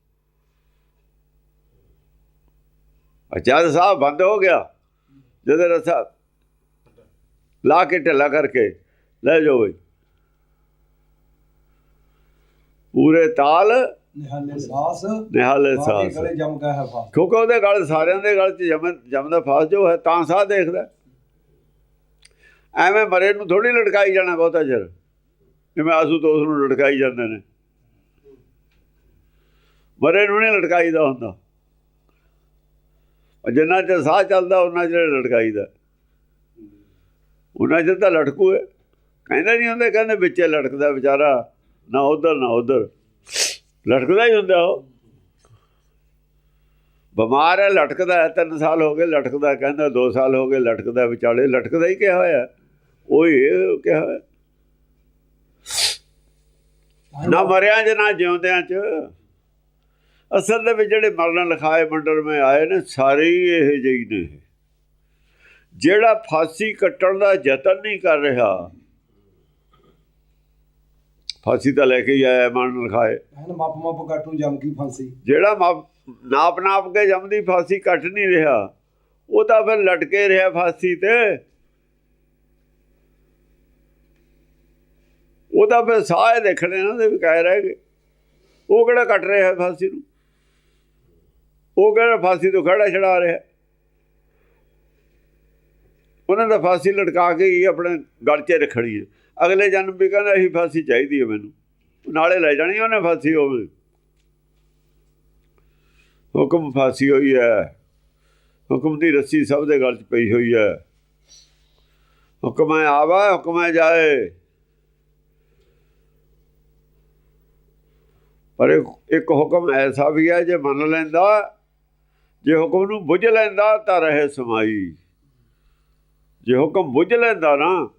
[SPEAKER 2] ਜਦ ਸਾਹ ਬੰਦ ਹੋ ਗਿਆ ਜਦ ਰਸਾ ਲਾ ਕੇ ਢਿੱਲਾ ਕਰਕੇ ਲੈ ਜਾਓ ਬਈ। ਪੂਰੇ ਤਾਲ
[SPEAKER 1] ਨਿਹਾਲੇ ਸਾਸ
[SPEAKER 2] ਨਿਹਾਲੇ ਸਾਸ।
[SPEAKER 1] ਗਲੇ ਚਮਕਾ ਹੈ ਫਾਸ।
[SPEAKER 2] ਕਿਉਂਕਿ ਉਹਦੇ ਗਲ ਸਾਰਿਆਂ ਦੇ ਗਲ 'ਚ ਜਮ ਜਮਦਾ ਫਾਸ ਜੋ ਹੈ ਤਾਂ ਸਾਹ ਦੇਖਦਾ। ਐਵੇਂ ਮਰੇ ਨੂੰ ਥੋੜੀ ਲਟਕਾਈ ਜਾਣਾ ਬਹੁਤਾ ਚਿਰ। ਜਿਵੇਂ ਆਸੂਤੋਸ ਨੂੰ ਲਟਕਾਈ ਜਾਂਦੇ ਨੇ। ਮਰੇ ਨੂੰ ਨਹੀਂ ਲਟਕਾਈਦਾ ਹੁੰਦਾ। ਜਿੰਨਾ ਚਿਰ ਸਾਹ ਚੱਲਦਾ ਉਹਨਾਂ ਚਿਰ ਲਟਕਾਈਦਾ ਉਹਨਾਂ ਚਿਰ ਤਾਂ ਲਟਕੂ ਹੈ। ਕਹਿੰਦੇ ਨਹੀਂ ਹੁੰਦਾ, ਕਹਿੰਦੇ ਵਿੱਚੇ ਲਟਕਦਾ ਵਿਚਾਰਾ, ਨਾ ਉਧਰ ਨਾ ਉਧਰ। ਲਟਕਦਾ ਹੀ ਹੁੰਦਾ ਉਹ। ਬਿਮਾਰ ਹੈ, ਲਟਕਦਾ ਹੈ, ਤਿੰਨ ਸਾਲ ਹੋ ਗਏ ਲਟਕਦਾ, ਕਹਿੰਦਾ 2 ਸਾਲ ਹੋ ਗਏ ਲਟਕਦਾ, ਵਿਚਾਲੇ ਲਟਕਦਾ ਹੀ ਕਿਹਾ ਹੋਇਆ। ਉਹੀ ਇਹ ਕਿਹਾ ਹੋਇਆ। ਨਾ ਮਰਿਆ ਚ, ਨਾ ਜਿਉਂਦਿਆਂ ਚ। ਅਸਲ ਦੇ ਵਿੱਚ ਜਿਹੜੇ ਮਰਨ ਲਿਖਾਏ ਮੰਡਲ ਮੇ ਆਏ ਨੇ ਸਾਰੇ ਹੀ ਇਹ ਜਿਹੀ ਨੇ ਜਿਹੜਾ ਫਾਂਸੀ ਕੱਟਣ ਦਾ ਯਤਨ ਨਹੀਂ ਕਰ ਰਿਹਾ ਫਾਂਸੀ ਤਾਂ ਲੈ ਕੇ ਹੀ ਆਇਆ ਮਰਨ ਲਿਖਾਏ।
[SPEAKER 1] ਮੱਪ ਮੱਪ ਕਾਟੂ ਜਮ ਕੀ ਫਾਂਸੀ।
[SPEAKER 2] ਜਿਹੜਾ ਮਾਪ- ਨਾਪ ਨਾਪ ਕੇ ਜੰਮਦੀ ਫਾਂਸੀ ਕੱਟ ਨਹੀਂ ਰਿਹਾ ਉਹ ਤਾਂ ਫਿਰ ਲਟਕੇ ਰਿਹਾ ਫਾਂਸੀ ਤੇ। ਉਹ ਤਾਂ ਫਿਰ ਸਾਹ ਦੇਖਣੇ ਨਾ ਦੇ ਵੀ ਕਹਿ ਰਹੇ ਕਿ ਉਹ ਕਿਹੜਾ ਕੱਟ ਰਿਹਾ ਫਾਂਸੀ ਨੂੰ? ਉਹ ਕਿਹੜਾ ਫਾਂਸੀ ਤੋਂ ਖੜਾ ਛੜਾ ਰਿਹਾ। ਉਹਨਾਂ ਦਾ ਫਾਂਸੀ ਲਟਕਾ ਕੇ ਹੀ ਆਪਣੇ ਗਲ 'ਚ ਰੱਖਣੀ ਹੈ। ਅਗਲੇ ਜਨਮ ਵੀ ਕਹਿੰਦਾ ਇਹੀ ਫਾਂਸੀ ਚਾਹੀਦੀ ਹੈ ਮੈਨੂੰ। ਨਾਲੇ ਲੈ ਜਾਣੀ ਉਹਨੇ ਫਾਂਸੀ ਹੋਵੇ ਹੁਕਮ ਫਾਂਸੀ ਹੋਈ ਹੈ। ਹੁਕਮ ਦੀ ਰੱਸੀ ਸਭ ਦੇ ਗਲ 'ਚ ਪਈ ਹੋਈ ਹੈ। ਹੁਕਮ ਹੈ ਆਵਾ, ਹੁਕਮ ਹੈ ਜਾਏ। ਪਰ ਇੱਕ ਹੁਕਮ ਐਸਾ ਵੀ ਹੈ, ਜੇ ਮੰਨ ਲੈਂਦਾ ਜੇ ਹੁਕਮ ਨੂੰ ਬੁੱਝ ਲੈਂਦਾ ਤਾਂ ਰਹੇ ਸਮਾਈ। ਜੇ ਹੁਕਮ ਬੁੱਝ ਲੈਂਦਾ ਨਾ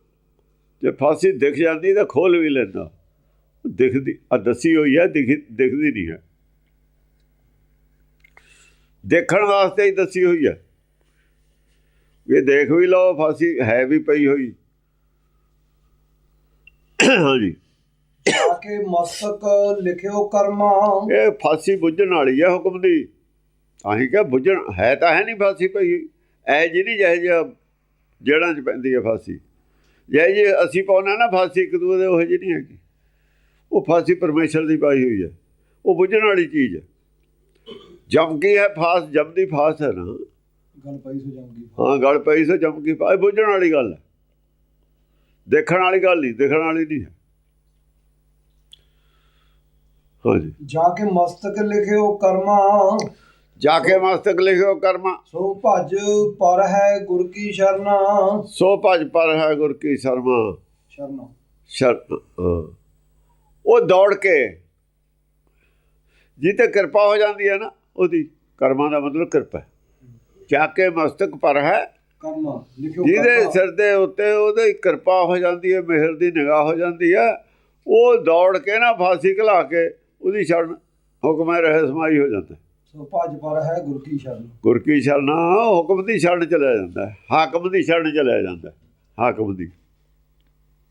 [SPEAKER 2] ਜੇ ਫਾਸੀ ਦਿਖ ਜਾਂਦੀ ਤਾਂ ਖੋਲ ਵੀ ਲੈਂਦਾ। ਦਿਖਦੀ ਆ ਦੱਸੀ ਹੋਈ ਹੈ ਦਿਖ- ਦਿਖਦੀ ਨਹੀਂ ਹੈ। ਦੇਖਣ ਵਾਸਤੇ ਹੀ ਦੱਸੀ ਹੋਈ ਹੈ। ਇਹ ਦੇਖ ਵੀ ਲਓ ਫਾਸੀ ਹੈ ਵੀ ਪਈ ਹੋਈ। ਹਾਂਜੀ।
[SPEAKER 1] ਆ ਕੇ ਮਸਤਕ ਲਿਖਿਓ ਕਰਮਾ।
[SPEAKER 2] ਇਹ ਫਾਸੀ ਬੁੱਝਣ ਵਾਲੀ ਹੈ ਹੁਕਮ ਦੀ। ਆਹੀ ਕਿ ਬੁੱਝਣ ਹੈ ਤਾਂ ਹੈ ਨਹੀਂ ਫਾਸੀ ਪਈ ਐ ਜੀ ਨਹੀਂ ਜਿਹੇ ਜਿਹਾ ਜੜਾਂ 'ਚ ਪੈਂਦੀ ਹੈ ਫਾਸੀ। ਜੇ ਜੇ ਅਸੀਂ ਪਾਉਣਾ ਨਾ ਫਾਸੀ ਇੱਕ ਦੂਏ ਦੇ ਉਹ ਜਿਹੀ ਨਹੀਂ ਹੈਗੀ। ਉਹ ਫਾਸੀ ਪਰਮੇਸ਼ਰ ਦੀ ਪਾਈ ਹੋਈ ਹੈ। ਉਹ ਬੁੱਝਣ ਵਾਲੀ ਚੀਜ਼ ਹੈ। ਜਮ ਕੀ ਹੈ ਫਾਸ ਜਮਦੀ ਫਾਸ ਹੈ ਨਾ।
[SPEAKER 1] ਗੱਲ ਪਈ ਸੋ ਜਾਂਗੀ
[SPEAKER 2] ਹਾਂ ਗਲ ਪਈ ਸੋ ਜਮ ਕੀ ਫਾਸ ਬੁੱਝਣ ਵਾਲੀ ਗੱਲ ਹੈ। ਦੇਖਣ ਵਾਲੀ ਗੱਲ ਨਹੀਂ ਦਿਖਣ ਵਾਲੀ ਨਹੀਂ ਹੈ। ਹਾਂਜੀ।
[SPEAKER 1] ਜਾ ਕੇ ਮਸਤਕ ਲਿਖਿਓ ਕਰਮਾ।
[SPEAKER 2] ਜਾ ਕੇ ਮਸਤਕ ਲਿਖਿਓ ਕਰਮਾ।
[SPEAKER 1] ਸੋ ਭਜ ਪਰ ਹੈ ਗੁਰ ਕੀ ਸ਼ਰਨਾ।
[SPEAKER 2] ਸੋ ਭਜ ਪਰ ਹੈ ਗੁਰ ਕੀ ਸ਼ਰਮਾ।
[SPEAKER 1] ਸ਼ਰਨਾ।
[SPEAKER 2] ਸ਼ਰ ਹਾਂ। ਉਹ ਦੌੜ ਕੇ ਜਿੱਤੇ ਕਿਰਪਾ ਹੋ ਜਾਂਦੀ ਹੈ ਨਾ ਉਹਦੀ ਕਰਮਾਂ ਦਾ ਮਤਲਬ ਕਿਰਪਾ ਜਾ ਕੇ ਮਸਤਕ ਪਰ ਹੈ।
[SPEAKER 1] ਕਰਮਾ ਲਿਖਿਓ
[SPEAKER 2] ਜਿਹਦੇ ਸਿਰ ਦੇ ਉੱਤੇ ਉਹਦੀ ਕਿਰਪਾ ਹੋ ਜਾਂਦੀ ਹੈ ਮਿਹਰ ਦੀ ਨਿਗਾਹ ਹੋ ਜਾਂਦੀ ਹੈ ਉਹ ਦੌੜ ਕੇ ਨਾ ਫਾਸੀ ਘਲਾ ਕੇ ਉਹਦੀ ਸ਼ਰਨ ਹੁਕਮੇ ਰਹੇ ਸਮਾਈ ਹੋ ਜਾਂਦਾ
[SPEAKER 1] ਸੋ ਭਜ ਪਰ ਹੈ ਗੁਰ ਕੀ ਸ਼ਰਨਾ
[SPEAKER 2] ਗੁਰ ਕੀ ਸ਼ਰਨ ਹੁਕਮ ਦੀ ਸ਼ਰਨ ਚਲਿਆ ਜਾਂਦਾ ਹੈ। ਹਾਕਮ ਦੀ ਸ਼ਰਨ ਚਲਿਆ ਜਾਂਦਾ ਹੈ। ਹਾਕਮ ਦੀ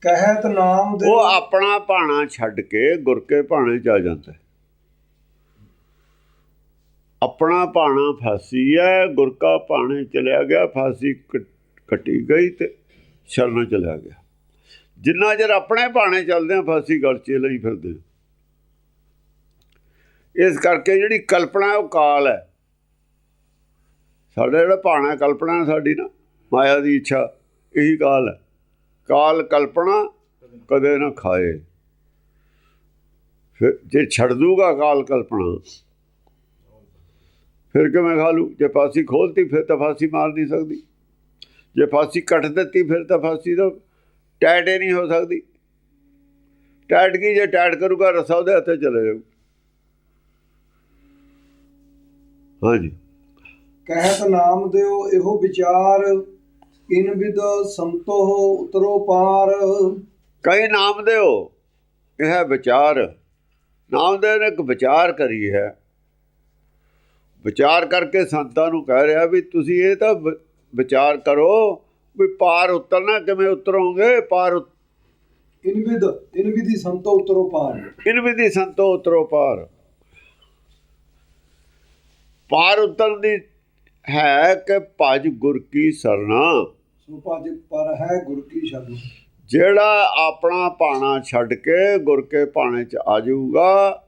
[SPEAKER 1] ਕਹਿਤ ਨਾਮ ਦੇ
[SPEAKER 2] ਉਹ ਆਪਣਾ ਭਾਣਾ ਛੱਡ ਕੇ ਗੁਰ ਕੇ ਭਾਣੇ ਚ ਆ ਜਾਂਦਾ ਹੈ। ਆਪਣਾ ਭਾਣਾ ਫਾਸੀ ਹੈ ਗੁਰ ਕਾ ਭਾਣੇ ਚਲਿਆ ਗਿਆ ਫਾਸੀ ਕੱਟ- ਗਈ ਤੇ ਸ਼ਰਨ ਚਲਿਆ ਗਿਆ ਜਿੰਨਾ ਚਿਰ ਆਪਣੇ ਭਾਣੇ ਚੱਲਦੇ ਆ ਫਾਸੀ ਗਲ ਚ ਲਈ ਫਿਰਦੇ। ਇਸ ਕਰਕੇ ਜਿਹੜੀ ਕਲਪਨਾ ਹੈ ਉਹ ਕਾਲ ਹੈ। ਸਾਡਾ ਜਿਹੜਾ ਭਾਣਾ ਕਲਪਨਾ ਹੈ ਸਾਡੀ ਨਾ, ਮਾਇਆ ਦੀ ਇੱਛਾ, ਇਹੀ ਕਾਲ ਹੈ। ਕਾਲ, ਕਲਪਨਾ ਕਦੇ ਨਾ ਖਾਏ। ਫਿਰ ਜੇ ਛੱਡ ਦੂਗਾ ਕਾਲ, ਕਲਪਨਾ, ਫਿਰ ਕਿਵੇਂ ਖਾ ਲੂ? ਜੇ ਫਾਸੀ ਖੋਲਤੀ, ਫਿਰ ਤਾਂ ਫਾਸੀ ਮਾਰ ਨਹੀਂ ਸਕਦੀ। ਜੇ ਫਾਸੀ ਕੱਟ ਦਿੱਤੀ, ਫਿਰ ਤਾਂ ਫਾਸੀ ਤਾਂ ਟੈਟ ਹੀ ਨਹੀਂ ਹੋ ਸਕਦੀ। ਟੈਟ ਕੀ ਜੇ ਟੈਟ ਕਰੂਗਾ, ਰਸਾ ਉਹਦੇ ਹੱਥੇ ਚਲੇ ਜਾਊ। ਹਾਂਜੀ।
[SPEAKER 1] ਕਹਿਤ ਨਾਮ ਦਿਓ ਇਹੋ ਵਿਚਾਰ ਇਨ ਵਿਦ ਸੰਤੋ ਉਤਰੋ ਪਾਰ।
[SPEAKER 2] ਕਈ ਨਾਮ ਦਿਓ ਇਹ ਹੈ ਵਿਚਾਰ। ਨਾਮ ਦੇ ਨੇ ਇੱਕ ਵਿਚਾਰ ਕਰੀ ਹੈ। ਵਿਚਾਰ ਕਰਕੇ ਸੰਤਾਂ ਨੂੰ ਕਹਿ ਰਿਹਾ ਵੀ ਤੁਸੀਂ ਇਹ ਤਾਂ ਵਿਚਾਰ ਕਰੋ ਵੀ ਪਾਰ ਉਤਰਨਾ ਕਿਵੇਂ ਉਤਰੋਗੇ? ਪਾਰ ਉਤ-
[SPEAKER 1] ਇਨ ਵਿਦ ਇਨ ਵਿਧੀ ਸੰਤੋ ਉਤਰੋ ਪਾਰ।
[SPEAKER 2] ਇਨ ਵਿਧੀ ਸੰਤੋ ਉਤਰੋ ਪਾਰ। ਪਾਰ ਉਤਰਨ ਦੀ ਹੈ ਕਿ ਭਜ ਗੁਰ ਕੀ ਸਰਣਾ
[SPEAKER 1] ਸੋ ਭਜ ਪਰ ਹੈ ਗੁਰ ਕੀ ਸ਼ਰਨ?
[SPEAKER 2] ਜਿਹੜਾ ਆਪਣਾ ਭਾਣਾ ਛੱਡ ਕੇ ਗੁਰ ਕੇ ਭਾਣੇ ਚ ਆ ਜਾਊਗਾ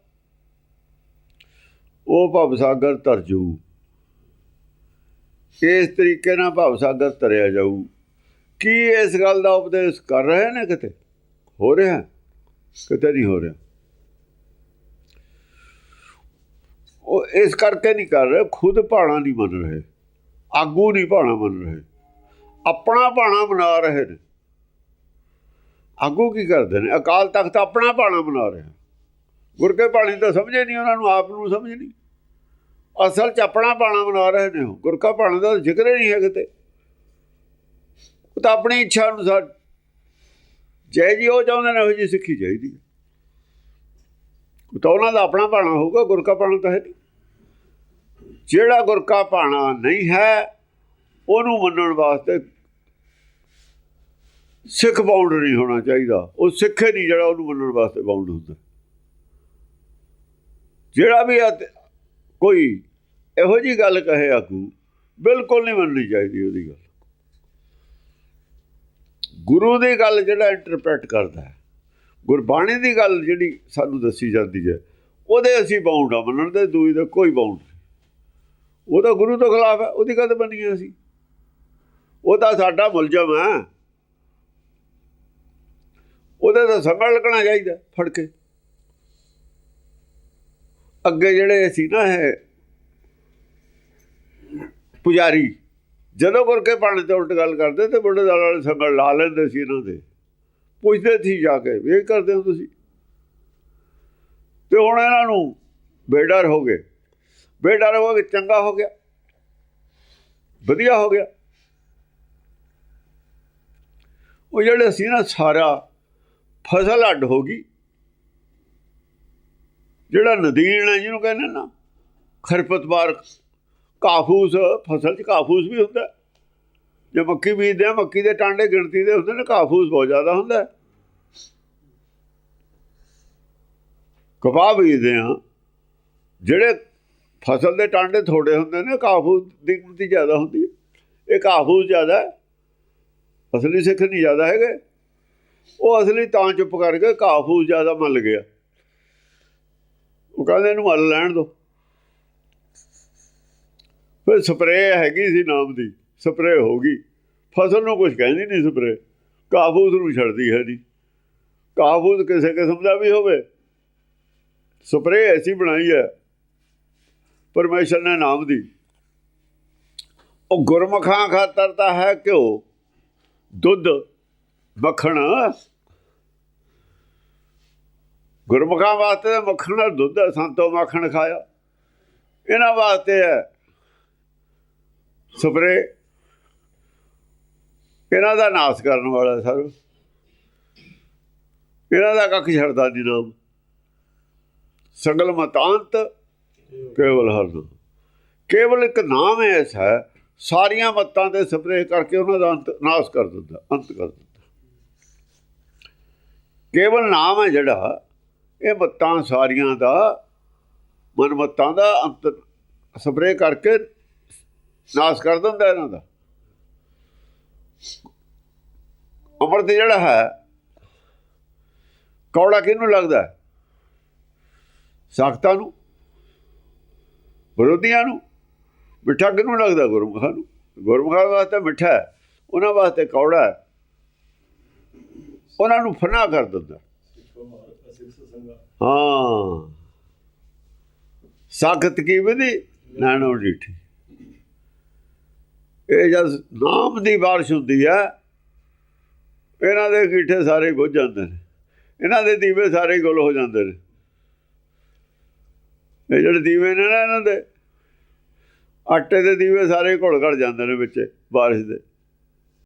[SPEAKER 2] ਉਹ ਭਵ ਸਾਗਰ ਤਰ ਜੂ ਇਸ ਤਰੀਕੇ ਨਾਲ ਭਵ ਸਾਗਰ ਤਰਿਆ ਜਾਊ। ਕੀ ਇਸ ਗੱਲ ਦਾ ਉਪਦੇਸ਼ ਕਰ ਰਹੇ ਨੇ ਕਿਤੇ? ਹੋ ਰਿਹਾ? ਕਿਤੇ ਨਹੀਂ ਹੋ ਰਿਹਾ। ਉਹ ਇਸ ਕਰਕੇ ਨਹੀਂ ਕਰ ਰਹੇ, ਖੁਦ ਭਾਣਾ ਨਹੀਂ ਮੰਨ ਰਹੇ, ਆਗੂ ਨਹੀਂ ਭਾਣਾ ਮੰਨ ਰਹੇ, ਆਪਣਾ ਭਾਣਾ ਬਣਾ ਰਹੇ ਨੇ। ਆਗੂ ਕੀ ਕਰਦੇ ਨੇ? ਅਕਾਲ ਤਖਤ ਆਪਣਾ ਭਾਣਾ ਬਣਾ ਰਿਹਾ ਗੁਰ ਕੇ ਬਾਣੀ ਤਾਂ ਸਮਝੇ ਨਹੀਂ, ਉਹਨਾਂ ਨੂੰ ਆਪ ਨੂੰ ਸਮਝ ਨਹੀਂ। ਅਸਲ ਚ ਆਪਣਾ ਬਾਣਾ ਬਣਾ ਰਹੇ ਨੇ ਉਹ। ਗੁਰ ਕਾ ਬਾਣਾ ਦਾ ਜ਼ਿਕਰ ਹੀ ਨਹੀਂ ਹੈ ਕਿਤੇ ਉਹ ਤਾਂ ਆਪਣੀ ਇੱਛਾ ਅਨੁਸਾਰ ਜੈ ਜੀ ਉਹ ਚਾਹੁੰਦੇ ਨੇ, ਉਹ ਜੀ ਸਿੱਖੀ ਚਾਹੀਦੀ ਹੈ। ਉਹ ਤਾਂ ਉਹਨਾਂ ਦਾ ਆਪਣਾ ਬਾਣਾ ਹੋਊਗਾ ਗੁਰ ਕਾ ਬਾਣਾ ਤਾਂ ਹੈ ਨਹੀਂ। ਜਿਹੜਾ ਗੁਰ ਕਾ ਬਾਣਾ ਨਹੀਂ ਹੈ, ਉਹਨੂੰ ਮੰਨਣ ਵਾਸਤੇ ਸਿੱਖ ਬਾਉਂਡ ਨਹੀਂ ਹੋਣਾ ਚਾਹੀਦਾ। ਉਹ ਸਿੱਖ ਹੀ ਨਹੀਂ ਜਿਹੜਾ ਉਹਨੂੰ ਮੰਨਣ ਵਾਸਤੇ ਬਾਉਂਡ ਹੁੰਦਾ। ਜਿਹੜਾ ਵੀ ਕੋਈ ਇਹੋ ਜੀ ਗੱਲ ਕਹੇ ਆਗੂ, ਬਿਲਕੁਲ ਨਹੀਂ ਮੰਨਣੀ ਚਾਹੀਦੀ ਉਹਦੀ ਗੱਲ। ਗੁਰੂ ਦੀ ਗੱਲ ਜਿਹੜਾ ਇੰਟਰਪ੍ਰੀਟ ਕਰਦਾ ਹੈ, ਗੁਰਬਾਣੀ ਦੀ ਗੱਲ ਜਿਹੜੀ ਸਾਨੂੰ ਦੱਸੀ ਜਾਂਦੀ ਹੈ, ਉਹਦੇ ਅਸੀਂ ਬਾਉਂਡ ਆ, ਮੰਨਣ ਦੇ ਦੂਈ ਦਾ ਕੋਈ ਬਾਉਂਡ ਉਹ ਤਾਂ ਗੁਰੂ ਤੋਂ ਖਿਲਾਫ ਹੈ, ਉਹਦੀ ਕਦ ਬਣੀਆਂ ਸੀ। ਉਹ ਤਾਂ ਸਾਡਾ ਮੁਲਜ਼ਮ ਹੈ। ਉਹਦੇ ਤਾਂ ਸੰਗਲ ਲੱਗਣਾ ਚਾਹੀਦਾ ਫੜ ਕੇ। ਅੱਗੇ ਜਿਹੜੇ ਸੀ ਨਾ ਇਹ ਪੁਜਾਰੀ, ਜਦੋਂ ਗੁਰ ਕੇ ਪਾਣੀ ਤੇ ਉਲਟ ਗੱਲ ਕਰਦੇ ਤੇ ਬੁੱਢੇ ਦਲ ਵਾਲੇ ਸੰਗਲ ਲਾ ਲੈਂਦੇ ਸੀ ਇਹਨਾਂ ਦੇ। ਪੁੱਛਦੇ ਸੀ ਜਾ ਕੇ ਵੀ ਕਰਦੇ ਹੋ ਤੁਸੀਂ। ਤੇ ਹੁਣ ਇਹਨਾਂ ਨੂੰ ਬੇਡਰ ਹੋ ਗਏ। ਬੇਡਰ ਹੋ ਗਏ, ਚੰਗਾ ਹੋ ਗਿਆ। ਵਧੀਆ ਹੋ ਗਿਆ। ਉਹ ਜਿਹੜਾ ਸੀ ਨਾ ਸਾਰਾ, ਫਸਲ ਅੱਡ ਹੋ ਗਈ। ਜਿਹੜਾ ਨਦੀਨ ਹੈ, ਜਿਹਨੂੰ ਕਹਿੰਦੇ ਨਾ ਖਰਪਤਵਾਰ ਕਾਫੂਸ, ਫਸਲ 'ਚ ਕਾਫੂਸ ਵੀ ਹੁੰਦਾ। ਜੇ ਮੱਕੀ ਬੀਜਦੇ ਆ ਮੱਕੀ ਦੇ ਟਾਂਡੇ ਗਿਣਤੀ ਦੇ ਹੁੰਦੇ ਨੇ, ਕਾਫੂਸ ਬਹੁਤ ਜ਼ਿਆਦਾ ਹੁੰਦਾ ਕਪਾਹ ਬੀਜਦੇ ਆ ਜਿਹੜੇ ਫਸਲ ਦੇ ਟਾਂਡੇ ਥੋੜੇ ਹੁੰਦੇ ਨੇ, ਕਾਫੂ ਦੀ ਗਿਣਤੀ ਜ਼ਿਆਦਾ ਹੁੰਦੀ ਹੈ। ਇਹ ਕਾਫੂਸ ਜ਼ਿਆਦਾ ਅਸਲੀ ਸਿੱਖ ਨਹੀਂ ਜ਼ਿਆਦਾ ਹੈਗੇ। ਉਹ ਅਸਲੀ ਤਾਂ ਚੁੱਪ ਕਰਕੇ ਕਾਫੂਸ ਜ਼ਿਆਦਾ ਮੰਨ ਗਿਆ। ਉਹ ਕਹਿੰਦੇ ਇਹਨੂੰ ਮੱਲ ਲੈਣ ਦੋ ਫਿਰ ਸਪਰੇਅ ਹੈਗੀ ਸੀ ਨਾਮ ਦੀ, ਸਪਰੇਅ ਹੋ ਗਈ। ਫਸਲ ਨੂੰ ਕੁਝ ਕਹਿੰਦੀ ਨਹੀਂ ਸਪਰੇਅ। ਕਾਫੂਸ ਨੂੰ ਛੱਡਦੀ ਹੈ ਜੀ। ਕਾਫੂਸ ਕਿਸੇ ਕਿਸਮ ਦਾ ਵੀ ਹੋਵੇ। ਸਪਰੇਅ ਐਸੀ ਬਣਾਈ ਹੈ ਪਰਮੇਸ਼ਰ ਨੇ ਨਾਮ ਦੀ। ਉਹ ਗੁਰਮਖਾਂ ਖਾਤਰ ਤਾਂ ਹੈ ਘਿਓ, ਦੁੱਧ, ਮੱਖਣ। ਗੁਰਮੁਖਾਂ ਵਾਸਤੇ ਤਾਂ ਮੱਖਣ ਦਾ ਦੁੱਧ ਸੰਤੋ ਮੱਖਣ ਖਾਇਆ। ਇਹਨਾਂ ਵਾਸਤੇ ਹੈ ਸਪਰੇ ਇਹਨਾਂ ਦਾ ਨਾਸ ਕਰਨ ਵਾਲਾ ਸਰ। ਇਹਨਾਂ ਦਾ ਕੱਖ ਛੱਡਦਾ ਨਹੀਂ ਨਾਮ। ਸੰਗਲ ਮਤਾਂਤ ਕੇਵਲ ਹਰਨ ਕੇਵਲ ਇੱਕ ਨਾਮ ਐਸਾ ਹੈ, ਸਾਰੀਆਂ ਮਤਾਂ ਤੇ ਸਪਰੇ ਕਰਕੇ ਉਹਨਾਂ ਦਾ ਅੰਤ ਨਾਸ ਕਰ ਦਿੰਦਾ, ਅੰਤ ਕਰ ਦਿੰਦਾ। ਕੇਵਲ ਨਾਮ ਹੈ ਜਿਹੜਾ, ਇਹ ਮਤਾਂ ਸਾਰੀਆਂ ਦਾ ਮਨ ਮਤਾਂ ਦਾ ਅੰਤ ਸਪਰੇਅ ਕਰਕੇ ਨਾਸ ਕਰ ਦਿੰਦਾ ਇਹਨਾਂ ਦਾ। ਅੰਮ੍ਰਿਤ ਜਿਹੜਾ ਹੈ, ਕੌੜਾ ਕਿਹਨੂੰ ਲੱਗਦਾ ਹੈ? ਸਖਤਾਂ ਨੂੰ। ਵਿਰੋਧੀਆਂ ਨੂੰ ਮਿੱਠਾ ਕਿਹਨੂੰ ਲੱਗਦਾ ਗੁਰਮੁਖਾਂ ਨੂੰ। ਗੁਰਮੁਖਾਂ ਵਾਸਤੇ ਮਿੱਠਾ ਹੈ, ਉਹਨਾਂ ਵਾਸਤੇ ਕੌੜਾ ਹੈ। ਉਹਨਾਂ ਨੂੰ ਫਨਾ ਕਰ ਦਿੰਦਾ ਹਾਂ। ਸਖਤ ਕੀ ਵਿਧੀ? ਨਾਨੋ ਡੀਠੀ ਇਹ ਜਦ ਨਾਮ ਦੀ ਬਾਰਿਸ਼ ਹੁੰਦੀ ਹੈ, ਇਹਨਾਂ ਦੇ ਗੀਠੇ ਸਾਰੇ ਬੁੱਝ ਜਾਂਦੇ ਨੇ। ਇਹਨਾਂ ਦੇ ਦੀਵੇ ਸਾਰੇ ਗੁੱਲ ਹੋ ਜਾਂਦੇ ਨੇ। ਇਹ ਜਿਹੜੇ ਦੀਵੇ ਨੇ ਨਾ ਇਹਨਾਂ ਦੇ ਆਟੇ ਦੇ ਦੀਵੇ ਸਾਰੇ ਘੁਲ ਘੜ ਜਾਂਦੇ ਨੇ ਵਿੱਚ ਬਾਰਿਸ਼ ਦੇ।